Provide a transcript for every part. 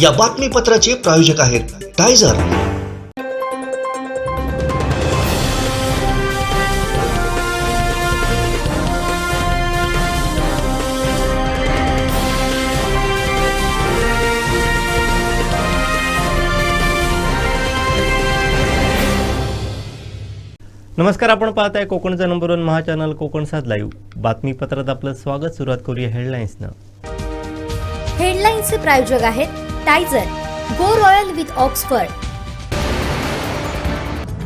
या बातमीपत्राचे प्रायोजक आहेत टायझर. नमस्कार आपण पाहताय कोकणचा नंबर वन महा चॅनल कोकण सात लाईव्ह बातमीपत्रात आपलं स्वागत सुरुवात करूया हेडलाईन्सनं हेडलाईन्सचे प्रायोजक आहेत टायझर go royal with Oxford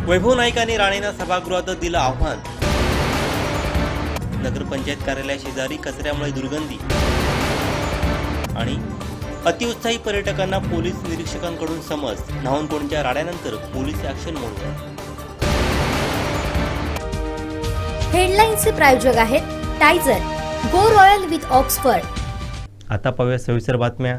Vaibhav नाईकांनी राणेंना सभागृहात दिलं आव्हान. नगरपंचायत कार्यालयाशेजारी कचऱ्यामुळे दुर्गंधी. आणि अतिउत्साही पर्यटकांना पोलीस निरीक्षकांकडून समज. न्हावून कोणच्या राड्यानंतर पोलीस ऍक्शन मोडवर हेडलाईन्सचे प्रायोजक आहेत टायझर गो रॉयल विथ ऑक्सफर्ड आता पाहूया सविस्तर बातम्या.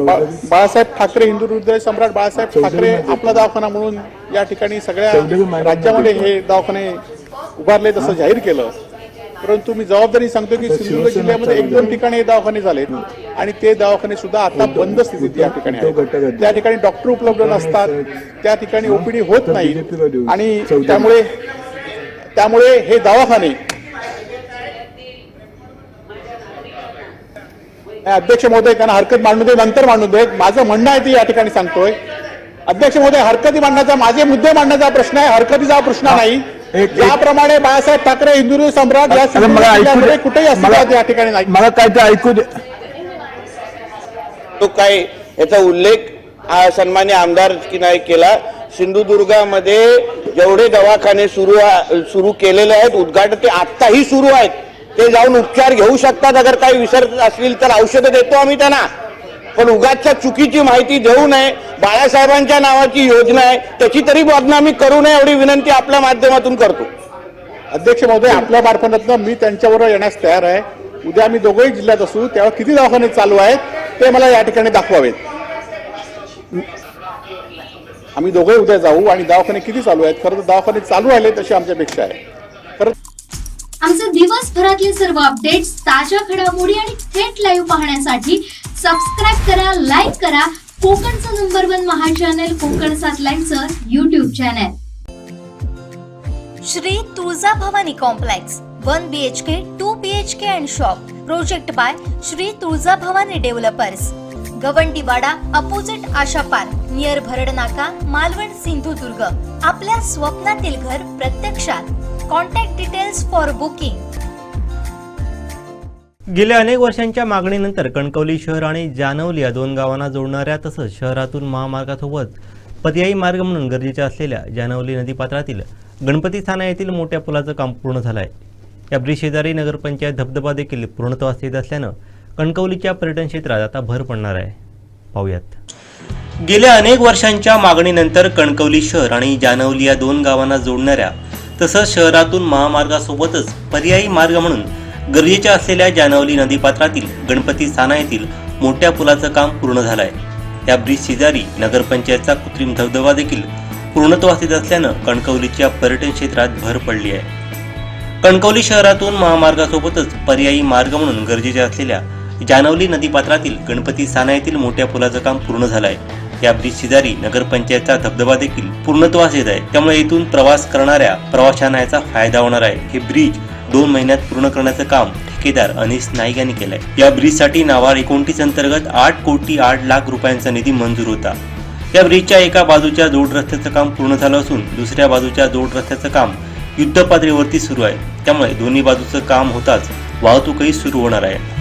बाळासाहेब ठाकरे हिंदू हृदय सम्राट बाळासाहेब ठाकरे आपला दवाखाना म्हणून या ठिकाणी सगळ्या राज्यामध्ये हे दवाखाने उभारले तसं जाहीर केलं. परंतु मी जबाबदारी सांगतो की सिंधुदुर्ग जिल्ह्यामध्ये एक दोन ठिकाणी हे दवाखाने झालेत आणि ते दवाखाने सुद्धा आता बंद स्थितीत या ठिकाणी आहेत. त्या ठिकाणी डॉक्टर उपलब्ध नसतात. त्या ठिकाणी ओपीडी होत नाही आणि त्यामुळे त्यामुळे हे दवाखाने अध्यक्ष महोदय त्यांना हरकत मांडू दे नंतर मांडू देत माझं म्हणणं आहे ते या ठिकाणी सांगतोय. अध्यक्ष महोदय हरकती मांडण्याचा माझे मुद्दे मांडण्याचा प्रश्न आहे हरकतीचा हा प्रश्न नाही ज्याप्रमाणे बाळासाहेब ठाकरे हिंदू सम्राट या. कुठेही मला अस्तित्वात या ठिकाणी नाही. मला काय ते ऐकू दे. तो काय याचा उल्लेख आ, सन्मान्य आमदार की नाही केला? सिंधुदुर्गामध्ये जेवढे दवाखाने सुरू सुरू केलेले आहेत उद्घाटन ते आत्ताही सुरू आहेत. ते जाऊन उपचार घेऊ शकतात. अगर काही विसरत असतील तर औषधं देतो आम्ही त्यांना. पण उगाचच्या चुकीची माहिती देऊ नये. बाळासाहेबांच्या नावाची योजना आहे. त्याची तरी बदनामी करू नये एवढी विनंती आपल्या माध्यमातून करतो. अध्यक्ष महोदय आपल्या मार्फतनं मी त्यांच्याबरोबर येण्यास तयार आहे. उद्या आम्ही दोघंही जिल्ह्यात असू. तेव्हा किती दवाखाने चालू आहेत ते मला या ठिकाणी दाखवावेत. आम्ही दोघंही उद्या जाऊ आणि दवाखाने किती चालू आहेत? खरं तर दवाखाने चालू राहिलेत अशी आमची अपेक्षा आहे. खरं आमचे दिवसभरातले सर्व अपडेट्स ताज्या घडामोडी आणि थेट लाईव्ह पाहण्यासाठी सबस्क्राईब करा लाईक करा. कोकणचं नंबर वन महा चॅनल कोकण सात लाईव्हचं YouTube channel Shri Tulja Bhavani complex one B H K two B H K and shop project by Shri Tulja Bhavani developers Gawandiwada opposite Asha park near Bharad Naka Malvan Sindhudurg. आपल्या स्वप्नातील घर प्रत्यक्षात. Contact details for booking गेल्या अनेक वर्षांच्या मागणीनंतर कणकवली शहर आणि जानवली या दोन गावांना जोडणाऱ्या तसंच शहरातून महामार्गासोबत पर्यायी मार्ग म्हणून गरजेच्या असलेल्या जानवली नदीपात्रातील गणपती स्थाना येथील मोठ्या पुलाचं काम पूर्ण झालं आहे या ब्रिज शेजारी नगरपंचायत धबधबा देखील पूर्णत्वास येत असल्यानं कणकवलीच्या पर्यटन क्षेत्रात आता भर पडणार आहे. पाहूयात. गेल्या अनेक वर्षांच्या मागणीनंतर कणकवली शहर आणि जानवली या दोन गावांना जोडणाऱ्या तसंच शहरातून महामार्गासोबतच पर्यायी मार्ग म्हणून गरजेच्या असलेल्या जानवली नदीपात्रातील गणपती स्थाना येथील मोठ्या पुलाचं काम पूर्ण झालं आहे त्या ब्रिज शेजारी नगरपंचायतचा कृत्रिम धबधबा देखील पूर्णत्वास येत असल्यानं कणकवलीच्या पर्यटन क्षेत्रात भर पडली आहे. कणकवली शहरातून महामार्गासोबतच पर्यायी मार्ग म्हणून गरजेच्या असलेल्या जानवली नदीपात्रातील गणपती साना येथील मोठ्या पुलाचं काम पूर्ण झालं आहे या ब्रिज शेजारी नगरपंचायतचा धबधबा देखील पूर्णत्वास येत आहे. त्यामुळे इथून प्रवास करणाऱ्या प्रवाशांना याचा फायदा होणार आहे. हे ब्रिज दोन महिन्यात पूर्ण करण्याचं काम ठेकेदार अनिस नाईक यांनी केलंय. या ब्रिजसाठी नावार एकोणतीस अंतर्गत आठ कोटी आठ लाख रुपयांचा निधी मंजूर होता. या ब्रिजच्या एका बाजूच्या जोड रस्त्याचं काम पूर्ण झालं असून दुसऱ्या बाजूच्या जोड रस्त्याचं काम युद्ध पातळीवरती सुरू आहे. त्यामुळे दोन्ही बाजूचं काम होताच वाहतूकही सुरू होणार आहे.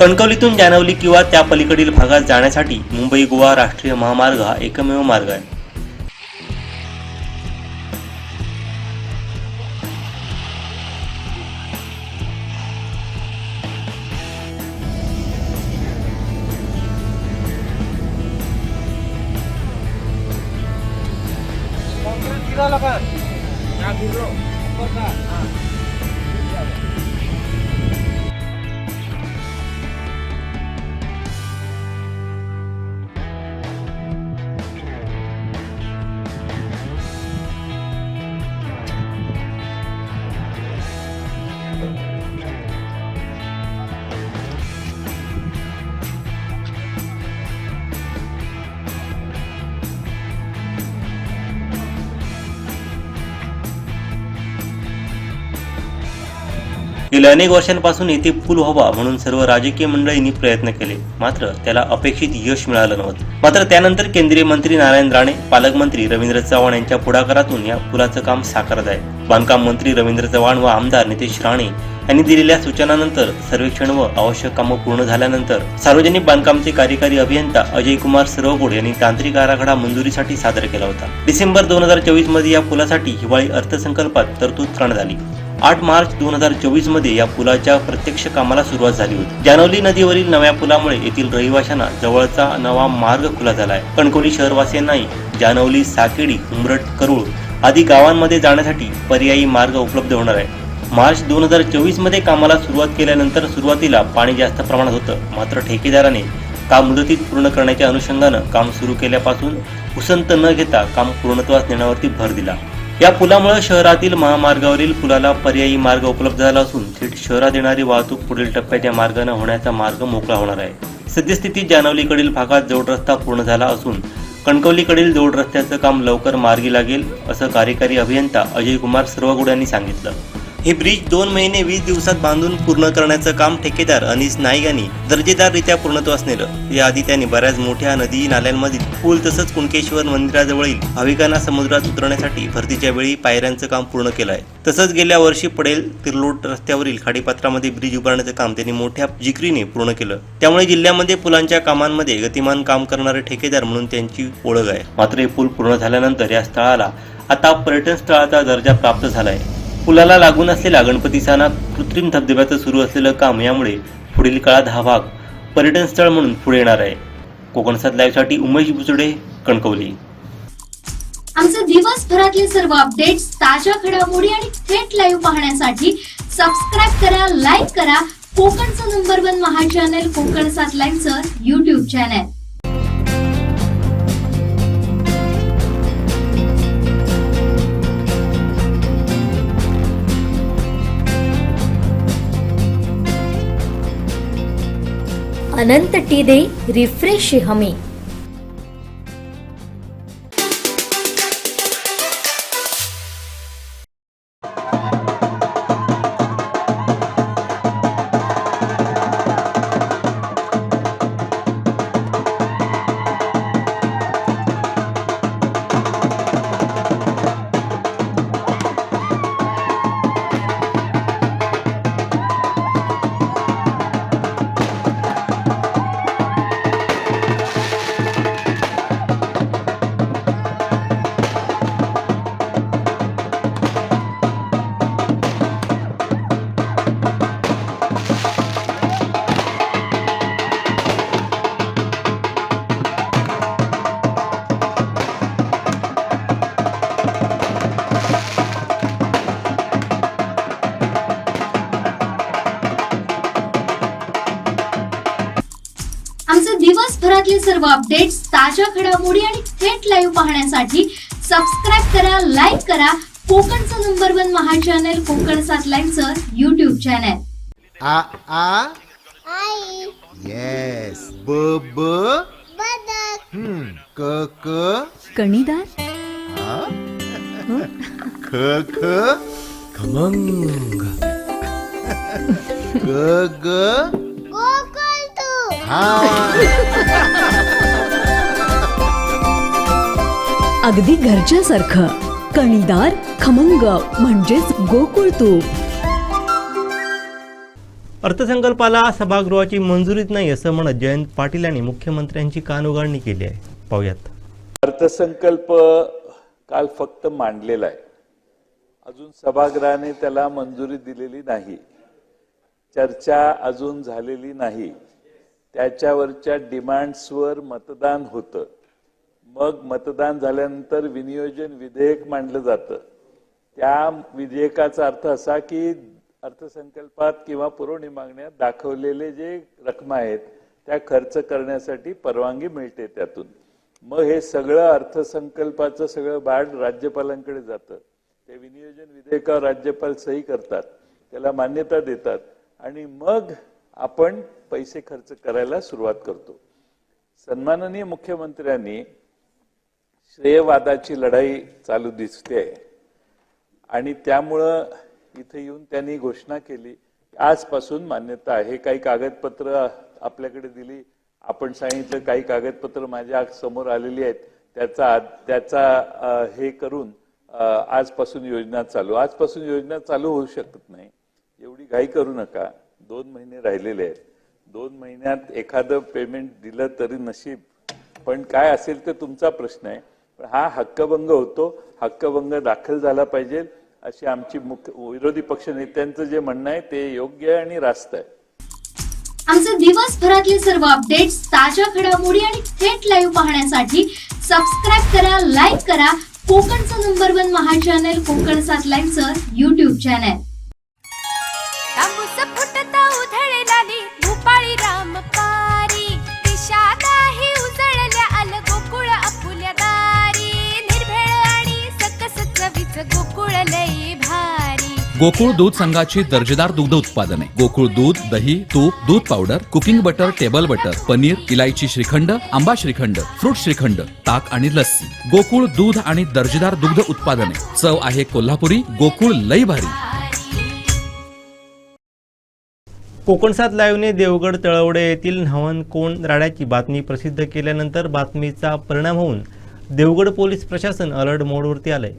कणकवलीतून जानवली किंवा त्या पलीकडील भागात जाण्यासाठी मुंबई गोवा राष्ट्रीय महामार्ग हा एकमेव मार्ग आहे. गेल्या अनेक वर्षांपासून येथे पूल व्हावा म्हणून सर्व राजकीय मंडळींनी प्रयत्न केले. मात्र त्याला अपेक्षित यश मिळालं नव्हतं. मात्र त्यानंतर केंद्रीय मंत्री नारायण राणे पालकमंत्री रवींद्र चव्हाण यांच्या पुढाकारातून या पुलाचं काम साकारत आहे बांधकाम मंत्री रवींद्र चव्हाण व आमदार नितेश राणे यांनी दिलेल्या सूचनानंतर सर्वेक्षण व आवश्यक कामं पूर्ण झाल्यानंतर सार्वजनिक बांधकामचे कार्यकारी अभियंता अजय कुमार सरवगोड यांनी तांत्रिक आराखडा मंजुरीसाठी सादर केला होता. डिसेंबर दोन हजार चोवीसमध्ये या पुलासाठी हिवाळी अर्थसंकल्पात तरतूद करण्यात आली. आठ मार्च दोन हजार चोवीसमध्ये या पुलाच्या प्रत्यक्ष कामाला सुरुवात झाली होती. जानवली नदीवरील नव्या पुलामुळे येथील रहिवाशांना जवळचा नवा मार्ग खुला झाला आहे कणकोली शहरवासियांनाही जानवली साकेडी उमरट करूळ आदी गावांमध्ये जाण्यासाठी पर्यायी मार्ग उपलब्ध होणार आहे. मार्च दोन हजार चोवीसमध्ये कामाला सुरुवात केल्यानंतर सुरुवातीला पाणी जास्त प्रमाणात होतं. मात्र ठेकेदाराने काम मुदतीत पूर्ण करण्याच्या अनुषंगानं काम सुरू केल्यापासून उसंत न घेता काम पूर्णत्वास नेण्यावरती भर दिला. या पुलामुळे शहरातील महामार्गावरील पुलाला पर्यायी मार्ग उपलब्ध झाला असून थेट शहरात येणारी वाहतूक पुढील टप्प्यात या मार्गाने होण्याचा मार्ग मोकळा होणार आहे. सद्यस्थितीत जानवलीकडील भागात जोड रस्ता पूर्ण झाला असून कणकवलीकडील जोड रस्त्याचं काम लवकर मार्गी लागेल असं कार्यकारी अभियंता अजय कुमार सर्वगुड यांनी सांगितलं. हे ब्रिज दोन महिने वीस दिवसात बांधून पूर्ण करण्याचं काम ठेकेदार अनिस नाईक यांनी दर्जेदाररित्या पूर्णत्वास नेलं याआधी त्यांनी बऱ्याच मोठ्या नदी नाल्यांमधील पूल तसंच कुणकेश्वर मंदिराजवळील भाविकांना समुद्रात उतरण्यासाठी भरतीच्या वेळी पायऱ्यांचं काम पूर्ण केलं आहे तसंच गेल्या वर्षी पडेल तिरलोट रस्त्यावरील खाडीपात्रामध्ये ब्रिज उभारण्याचं काम त्यांनी मोठ्या जिकरीने पूर्ण केलं. त्यामुळे जिल्ह्यामध्ये पुलांच्या कामांमध्ये गतिमान काम करणारे ठेकेदार म्हणून त्यांची ओळख आहे. मात्र हे पूल पूर्ण झाल्यानंतर या स्थळाला आता पर्यटन स्थळाचा दर्जा प्राप्त झाला आहे पुलाला लागून असलेल्या गणपतीसाना कृत्रिम धबधब्याचं सुरू असलेलं काम यामुळे पुढील काळात हा भाग पर्यटन स्थळ म्हणून पुढे येणार आहे. कोकणसात लाईव्हसाठी उमेश बुचडे कणकवली. आमचे दिवसभरातले सर्व अपडेट्स ताज्या घडामोडी आणि थेट लाईव्ह पाहण्यासाठी सबस्क्राईब करा लाईक करा. कोकणचं नंबर वन महा चॅनल कोकण सात लाईव्हचं युट्यूब चॅनल अनंत टी दे रिफ्रेश हमी। सर्व अपडेट्स ताज्या घडामोडी आणि थेट लाईव्ह पाहण्यासाठी सबस्क्राईब करा लाईक करा. कोकणचं नंबर वन महा चॅनल कोकण सात लाईव्हचं युट्यूब चॅनल आ आ? आई. येस ब ब? बदक. हम्म. क क? कणीदार आ? ख ख? खमंग. ग ग? गोकुळ तू. हा. अगदी घरच्यासारखं. कणीदार खमंग म्हणजेच गोकुळ तूप. अर्थसंकल्पाला सभागृहाची मंजुरीच नाही असं म्हणत जयंत पाटील यांनी मुख्यमंत्र्यांची कानउघाडणी केली आहे. पाहूयात. अर्थसंकल्प काल फक्त मांडलेला आहे. अजून सभागृहाने त्याला मंजुरी दिलेली नाही. चर्चा अजून झालेली नाही. त्याच्यावरच्या डिमांड्सवर मतदान होतं. मग मतदान झाल्यानंतर विनियोजन विधेयक मांडलं जातं. त्या विधेयकाचा अर्थ असा की अर्थसंकल्पात किंवा पुरवणी मागण्यात दाखवलेले जे रकमा आहेत त्या खर्च करण्यासाठी परवानगी मिळते त्यातून. मग हे सगळं अर्थसंकल्पाचं सगळं बाळ राज्यपालांकडे जातं. ते विनियोजन विधेयकावर राज्यपाल सही करतात त्याला मान्यता देतात आणि मग आपण पैसे खर्च करायला सुरुवात करतो. सन्माननीय मुख्यमंत्र्यांनी श्रेयवादाची लढाई चालू दिसते. आणि त्यामुळं इथे येऊन त्यांनी घोषणा केली. आजपासून मान्यता आहे. काही कागदपत्र आपल्याकडे दिली. आपण सांगितलं काही कागदपत्र माझ्यासमोर आलेली आहेत. त्याचा त्याचा हे करून आजपासून योजना चालू. आजपासून योजना चालू होऊ शकत नाही. एवढी घाई करू नका. दोन महिने राहिलेले आहेत. दोन महिन्यात एखादं पेमेंट दिलं तरी नशीब. पण काय असेल ते तुमचा प्रश्न आहे. हा हक्कभंग होतो. हक्कभंग दाखल झाला पाहिजे अशी आमची मुख्य विरोधी पक्ष नेत्यांचं जे म्हणणं आहे ते योग्य आहे आणि रास्त आहे. आमचे दिवसभरातले सर्व अपडेट्स ताज्या घडामोडी आणि थेट लाईव्ह पाहण्यासाठी सबस्क्राईब करा लाईक करा. कोकणचं नंबर वन महा चॅनल कोकण सात लाईव्हचं युट्यूब चॅनल गोकुळ दूध संघाची दर्जेदार दुग्ध उत्पादने. गोकुळ दूध दही तूप दूध powder cooking butter table butter paneer इलायची श्रीखंड आंबा श्रीखंड फ्रूट श्रीखंड ताक आणि लस्सी. गोकुळ दूध आणि दर्जेदार दुग्ध उत्पादने. चव आहे कोल्हापुरी गोकुळ लई भारी. कोकणसात लाईव्हने देवगड तळवडे येथील कोण राड्याची बातमी प्रसिद्ध केल्यानंतर बातमीचा परिणाम होऊन देवगड पोलीस प्रशासन अलर्ट मोडवरती आलंय.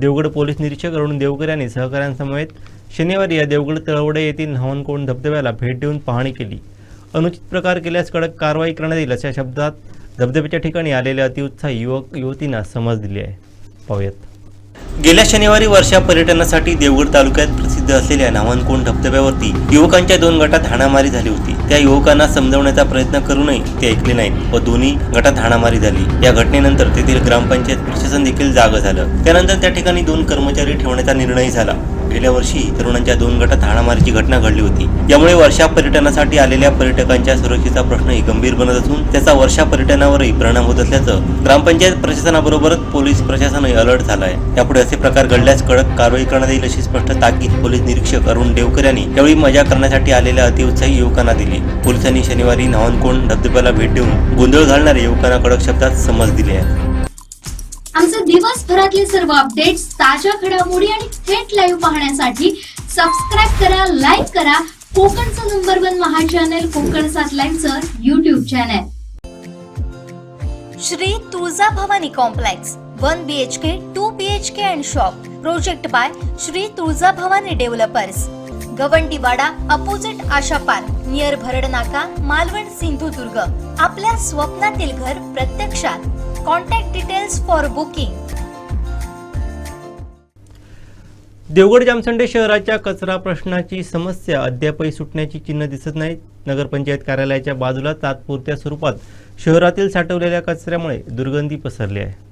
देवगड पोलीस निरीक्षक अरुण देवकर यांनी सहकाऱ्यांसमवेत शनिवारी या देवगड तळवडे येथील न्हावणकोंड धबधब्याला भेट देऊन पाहणी केली. अनुचित प्रकार केल्यास कडक कारवाई करण्यात येईल अशा शब्दात धबधब्याच्या ठिकाणी आलेल्या अतिउत्साही युवक युवतींना समज दिली आहे. पाहूयात. गेल्या शनिवारी वर्षा पर्यटनासाठी देवगड तालुक्यात प्रसिद्ध असलेल्या नावानकोंड धबधब्यावरती युवकांच्या दोन गटात हाणामारी झाली होती. त्या युवकांना समजवण्याचा प्रयत्न करूनही ते ऐकले नाहीत व दोन्ही गटात हाणामारी झाली. या घटनेनंतर तेथील ग्रामपंचायत प्रशासन देखील जाग झालं. त्यानंतर त्या ठिकाणी दोन कर्मचारी ठेवण्याचा निर्णय झाला. गेल्या वर्षी तरुणांच्या दोन गटात हाणामारीची घटना घडली होती. यामुळे वर्षा पर्यटनासाठी आलेल्या पर्यटकांच्या सुरक्षेचा प्रश्नही गंभीर बनत असून त्याचा वर्षा पर्यटनावरही परिणाम होत असल्याचं ग्रामपंचायत प्रशासनाबरोबरच पोलीस प्रशासनही अलर्ट झाला आहे यापुढे असे प्रकार घडल्यास कडक कारवाई करण्यात येईल अशी स्पष्ट ताकीद पोलीस निरीक्षक अरुण देवकर यांनी यावेळी मजा करण्यासाठी आलेल्या अतिउत्साही युवकांना दिली. पोलिसांनी शनिवारी नावनकोंड धबधब्याला भेट देऊन गोंधळ घालणाऱ्या युवकांना कडक शब्दात समज दिली आहे. आमचे दिवसभरातले सर्व अपडेट्स ताज्या घडामोडी आणि थेट लाईव्ह पाहण्यासाठी सबस्क्राईब करा लाईक करा. कोकणचं नंबर वन महा चॅनल कोकण सात लाईव्हचं YouTube channel Shri Tuljabhavani complex one B H K two B H K and shop project by Shri Tuljabhavani developers Gawandiwada opposite Asha park near Bharad Naka Malvan Sindhudurg. आपल्या स्वप्नातील घर प्रत्यक्षात. Contact details for booking Devgad Jamsande शहराच्या कचरा प्रश्नाची समस्या अद्यापही सुटण्याची चिन्ह दिसत नाहीत. नगरपंचायत कार्यालयाच्या बाजूला तात्पुरत्या स्वरूपात शहरातील साठवलेल्या कचऱ्यामुळे दुर्गंधी पसरली आहे.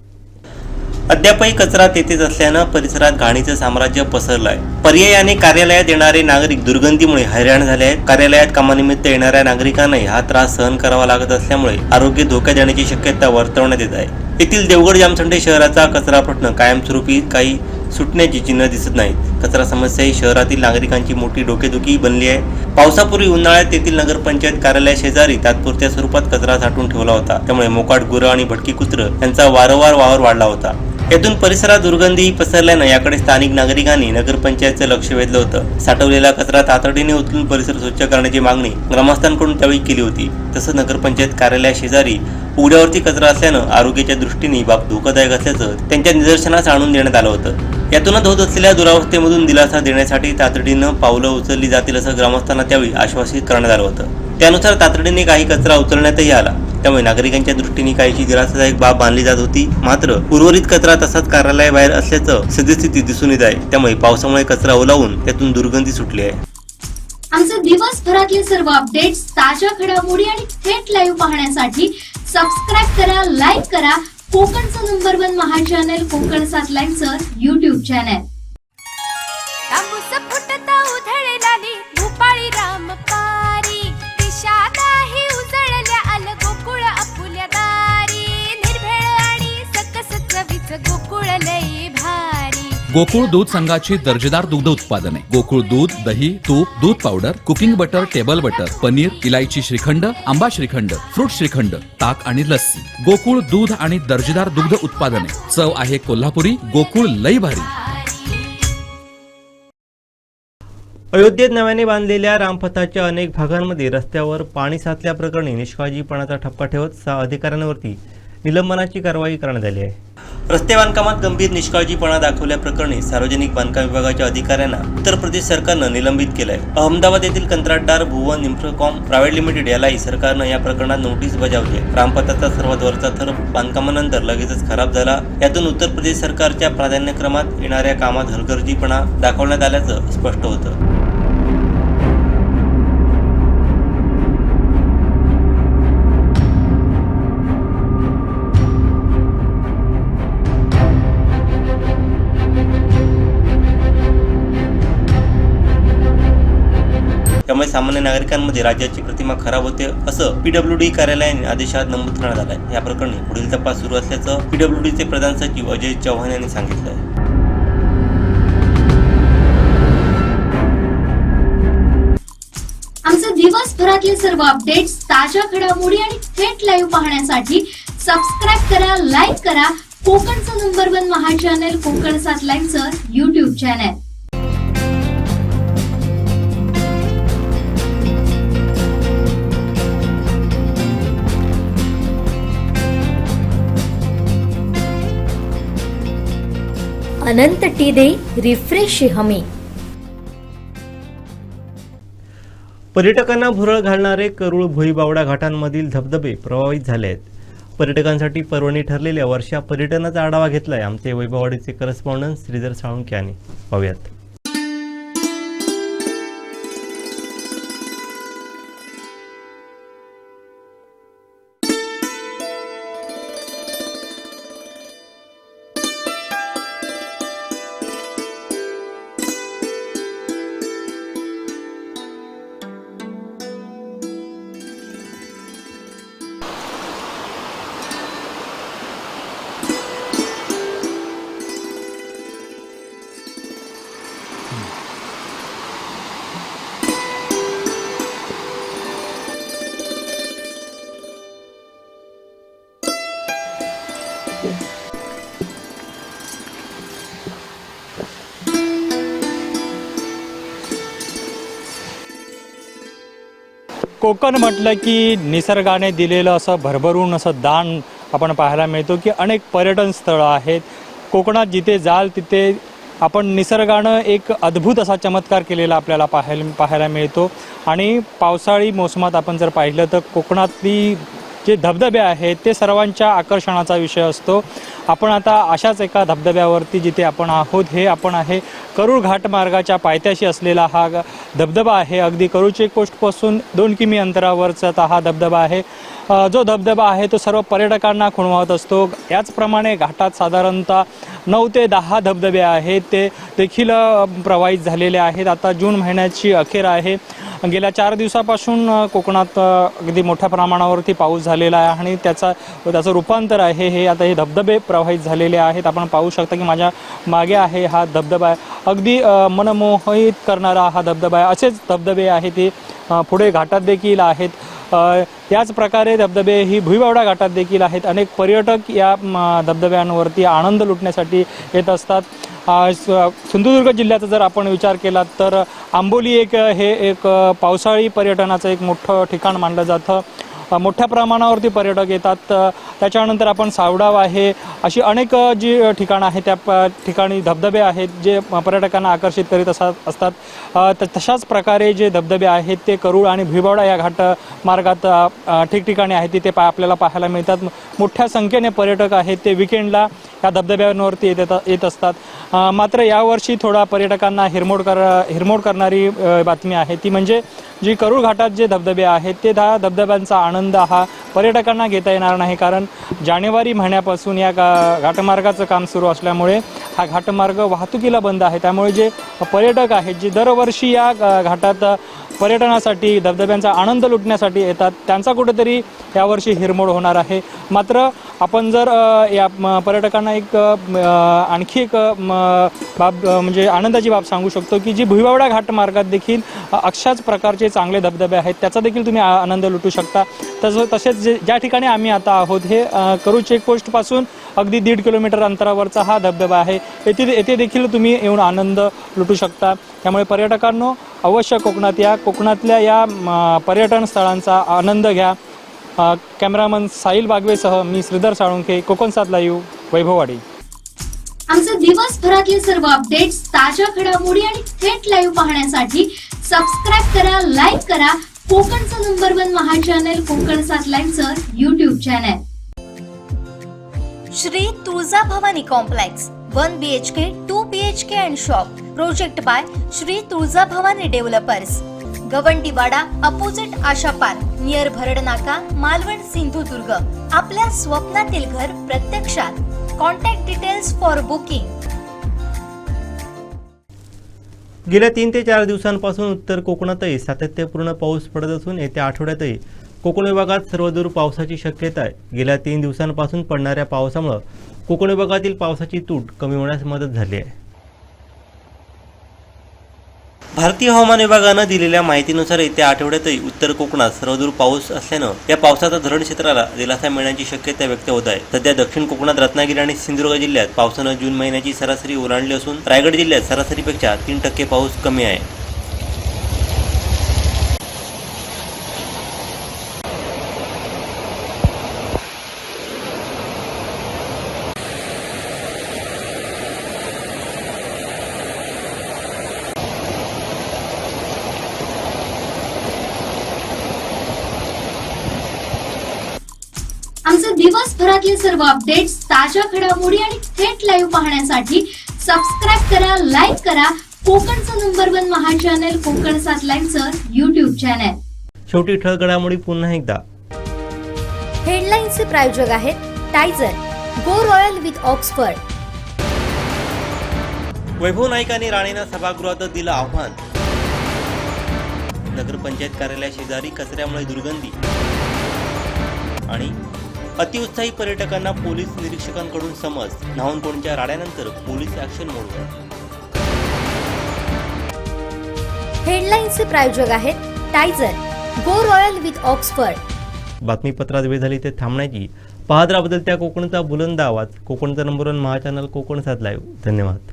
अद्यापही कचरा तेथेच असल्यानं परिसरात घाणीचं साम्राज्य पसरलं आहे पर्यायाने कार्यालयात येणारे नागरिक दुर्गंधीमुळे हैराण झाले आहेत. कार्यालयात कामानिमित्त येणाऱ्या नागरिकांनाही हा त्रास सहन करावा लागत असल्यामुळे आरोग्य धोक्यात येण्याची शक्यता वर्तवण्यात येत आहे. येथील देवगड जामसंडे शहराचा कचरा प्रश्न कायमस्वरूपी काही सुटण्याची चिन्ह दिसत नाहीत. कचरा समस्या ही शहरातील नागरिकांची मोठी डोकेदुखी बनली आहे. पावसापूर्वी उन्हाळ्यात तेथील नगरपंचायत कार्यालय शेजारी तात्पुरत्या स्वरूपात कचरा साठवून ठेवला होता. त्यामुळे मोकाट गुरं आणि भटकी कुत्र यांचा वारंवार वावर वाढला होता. यातून परिसरात दुर्गंधी पसरल्यानं याकडे स्थानिक नागरिकांनी नगरपंचायतचं लक्ष वेधलं होतं. साठवलेला कचरा तातडीने उचलून परिसर स्वच्छ करण्याची मागणी ग्रामस्थांकडून त्यावेळी केली होती. तसंच नगरपंचायत कार्यालया शेजारी उघड्यावरती कचरा असल्यानं आरोग्याच्या दृष्टीने बाब धोकादायक असल्याचं त्यांच्या निदर्शनास आणून देण्यात आलं होतं. यातूनच होत असलेल्या दुरावस्थेमधून दिलासा देण्यासाठी तातडीनं पावलं उचलली जातील असं ग्रामस्थांना त्यावेळी आश्वासित करण्यात आलं होतं. त्यानुसार तातडीने काही कचरा उचलण्यातही आला. त्यामुळे नागरिकांच्या दृष्टीने काहीशी दिलासादायक बाब मानली जात होती. मात्र उर्वरित कचरा तसाच कार्यालयाबाहेर असल्याचं सद्यस्थिती दिसून येत आहे. त्यामुळे पावसामुळे कचरा ओलावून त्यातून दुर्गंधी सुटली आहे. आमचे दिवसभरातले सर्व अपडेट्स ताज्या घडामोडी आणि थेट लाईव्ह पाहण्यासाठी सबस्क्राईब करा लाईक करा. कोकणचं नंबर वन महा चॅनल कोकण सात लाईनचं युट्यूब चॅनल गोकुळ दूध संघाची दर्जेदार दुग्ध उत्पादने. गोकुळ दूध दही तूप दूध powder cooking butter table butter paneer इलायची श्रीखंड आंबा श्रीखंड फ्रूट श्रीखंड ताक आणि लस्सी. गोकुळ दूध आणि दर्जेदार दुग्ध उत्पादने. चव आहे कोल्हापुरी गोकुळ लई भारी. अयोध्येत नव्याने बांधलेल्या रामपथाच्या अनेक भागांमध्ये रस्त्यावर पाणी साचल्याप्रकरणी निष्काळजीपणाचा ठप्पा ठेवत सहा अधिकाऱ्यांवरती निलंबनाची कारवाई करण्यात आली आहे. रस्ते बांधकामात गंभीर निष्काळजीपणा दाखवल्याप्रकरणी सार्वजनिक बांधकाम विभागाच्या अधिकाऱ्यांना उत्तर प्रदेश सरकारनं निलंबित केलंय. अहमदाबाद येथील कंत्राटदार भुवन इन्फ्रकॉम प्रायव्हेट लिमिटेड यालाही सरकारनं या प्रकरणात नोटीस बजावली रामपथाचा सर्वात वरचा थर बांधकामानंतर लगेचच खराब झाला. यातून उत्तर प्रदेश सरकारच्या प्राधान्यक्रमात येणाऱ्या कामात हलगर्जीपणा दाखवण्यात आल्याचं स्पष्ट होतं. त्यामुळे सामान्य नागरिकांमध्ये राज्याची प्रतिमा खराब होते असं पीडब्ल्यू डी कार्यालयाने आदेशात नमूद करण्यात आलंय. या प्रकरणी पुढील तपास सुरू असल्याचं पीडब्ल्यू डीचे प्रधान सचिव अजय चव्हाण यांनी सांगितलंय. आमचे दिवसभरातले सर्व अपडेट्स ताज्या घडामोडी आणि थेट लाईव्ह पाहण्यासाठी सबस्क्राईब करा लाईक करा. कोकणचं नंबर वन महा चॅनल कोकण सात लाईनचं युट्यूब चॅनल अनंत टी दे रिफ्रेश हमी. पर्यटकांना भुरळ घालणारे करुळ भुईबावडा घाटांमधील धबधबे प्रभावित झाले आहेत पर्यटकांसाठी पर्वणी ठरलेल्या वर्षा पर्यटनाचा आढावा घेतलाय आमचे वैभववाडीचे करस्पॉन्डंट श्रीधर साळुंके यांनी. पाहूयात. कोकण म्हटलं की निसर्गाने दिलेलं असं भरभरून असं दान आपण पाहायला मिळतो की अनेक पर्यटन स्थळं आहेत. कोकणात जिथे जाल तिथे आपण निसर्गानं एक अद्भुत असा चमत्कार केलेला आपल्याला पाहायला पाहायला मिळतो. आणि पावसाळी मोसमात आपण जर पाहिलं तर कोकणातली जे धबधबे आहेत ते सर्वांच्या आकर्षणाचा विषय असतो. आपण आता अशाच एका धबधब्यावरती जिथे आपण आहोत हे आपण आहे करूळ घाट मार्गाच्या पायथ्याशी असलेला हा ग- धबधबा आहे. अगदी करूळ चेकपोस्टपासून दोन किमी अंतरावरचा हा हा धबधबा आहे. जो धबधबा आहे तो सर्व पर्यटकांना खुणवावत असतो. याचप्रमाणे घाटात साधारणतः नऊ ते दहा धबधबे आहेत. ते देखील प्रवाहित झालेले आहेत. आता जून महिन्याची अखेर आहे. गेल्या चार दिवसापासून कोकणात अगदी मोठ्या प्रमाणावरती पाऊस झालेला आहे आणि त्याचा त्याचं रूपांतर आहे हे आता हे धबधबे प्रवाहित झालेले आहेत. आपण पाहू शकता की माझ्या मागे आहे हा धबधबा. आहे अगदी मनमोहित करणारा हा धबधबा आहे. असेच धबधबे आहेत ते पुढे घाटात देखील आहेत. याच प्रकारे धबधबे ही भुईबावडा घाटात देखील आहेत. अनेक पर्यटक या धबधब्यांवरती आनंद लुटण्यासाठी येत असतात. स- सिंधुदुर्ग जिल्ह्याचा जर आपण विचार केला तर आंबोली एक हे एक पावसाळी पर्यटनाचं एक मोठं ठिकाण मानलं जातं. मोठ्या प्रमाणावरती पर्यटक येतात. त्याच्यानंतर आपण सावडाव आहे. अशी अनेक जी ठिकाणं आहेत त्या प- ठिकाणी धबधबे आहेत जे पर्यटकांना आकर्षित करीत असा असतात. तशाच प्रकारे जे धबधबे आहेत ते करूळ आणि भिवडा या घाट मार्गात ठिकठिकाणी आहेत तिथे पा आपल्याला पाहायला मिळतात. मोठ्या संख्येने पर्यटक आहेत ते विकेंडला या धबधब्यांवरती येत येत असतात. मात्र यावर्षी थोडा पर्यटकांना हिरमोड कर हिरमोड करणारी बातमी आहे. ती म्हणजे जी करूळ घाटात जे धबधबे आहेत ते दहा धबधब्यांचा आनंद हा पर्यटकांना घेता येणार नाही. कारण जानेवारी महिन्यापासून या गा घाटमार्गाचं काम सुरू असल्यामुळे हा घाटमार्ग वाहतुकीला बंद आहे. त्यामुळे जे पर्यटक आहेत जे दरवर्षी या घाटात पर्यटनासाठी धबधब्यांचा आनंद लुटण्यासाठी येतात. त्यांचा कुठेतरी यावर्षी हिरमोड होणार आहे. मात्र आपण जर या पर्यटकांना एक आणखी एक म, बाब म्हणजे आनंदाची बाब सांगू शकतो की जी भुईबावडा घाट मार्गात देखील अशाच प्रकारचे चांगले धबधबे आहेत. त्याचा देखील तुम्ही आ- आनंद लुटू शकता. तसं तसेच जे ज्या ठिकाणी आम्ही आता आहोत हे करू चेकपोस्टपासून अगदी दीड किलोमीटर अंतरावरचा हा धबधबा आहे. येथे येथे देखील तुम्ही येऊन आनंद लुटू शकता. त्यामुळे पर्यटकांनो अवश्य कोकणात या. कोकणातल्या या पर्यटन स्थळांचा आनंद घ्या. कॅमेरामन साहिल बागवेसह मी श्रीधर साळुंखे कोकण सात लाईव्ह वैभववाडी. आमचे दिवसभरातले सर्व अपडेट्स ताज्या घडामोडी आणि थेट लाईव्ह पाहण्यासाठी सबस्क्राईब करा लाईक करा. कोकणचं नंबर वन महा चॅनल कोकण सात लाईव्हचं YouTube channel Shri Tuljabhavani complex one B H K two B H K and shop project by Shri Tuljabhavani developers. Gawandiwada opposite Asha park near Bharad Naka Malvan Sindhudurg. आपल्या स्वप्नातील घर प्रत्यक्षात. Contact details for booking गेल्या तीन ते चार दिवसांपासून उत्तर कोकणातही सातत्यपूर्ण पाऊस पडत असून येत्या आठवड्यातही कोकण विभागात सर्वदूर पावसाची शक्यता आहे. गेल्या तीन दिवसांपासून पडणाऱ्या पावसामुळं कोकण विभागातील पावसाची तूट कमी होण्यास मदत झाली आहे. भारतीय हवामान विभागानं दिलेल्या माहितीनुसार येत्या आठवड्यातही उत्तर कोकणात सर्वदूर पाऊस असल्यानं या पावसाचा धरण क्षेत्राला दिलासा मिळण्याची शक्यता व्यक्त होत आहे. सध्या दक्षिण कोकणात रत्नागिरी आणि सिंधुदुर्ग जिल्ह्यात पावसानं जून महिन्याची सरासरी ओलांडली असून रायगड जिल्ह्यात सरासरीपेक्षा तीन टक्के पाऊस कमी आहे. दिवसभरातले सर्व अपडेट्स ताज्या घडामोडी आणि थेट लाईव्ह पाहण्यासाठी सबस्क्राईब करा लाईक करा. कोकणचं नंबर वन महा चॅनल कोकण सात लाईव्हचं युट्यूब चॅनल शेवटी ठळक घडामोडी पुन्हा एकदा. हेडलाईन्सचे प्रायोजक आहेत टायझर go royal with Oxford Vaibhav Naik आणि राणेंना सभागृहात दिलं आव्हान. नगरपंचायत कार्यालया शेजारी कचऱ्यामुळे दुर्गंधी. आणि अतिउत्साही पर्यटकांना पोलीस निरीक्षकांकडून समज न्हावणकोणच्या राड्यानंतर पोलीस ऍक्शन मोडवर हेडलाईन्सचे प्रायोजक आहेत Tyzer go royal with Oxford बातमीपत्रात वेळ झाली ते थांबण्याची. पाहत राहा बदलत्या कोकणचा बुलंद आवाज. कोकणचा नंबर वन महाचॅनल कोकण सात लाईव्ह धन्यवाद.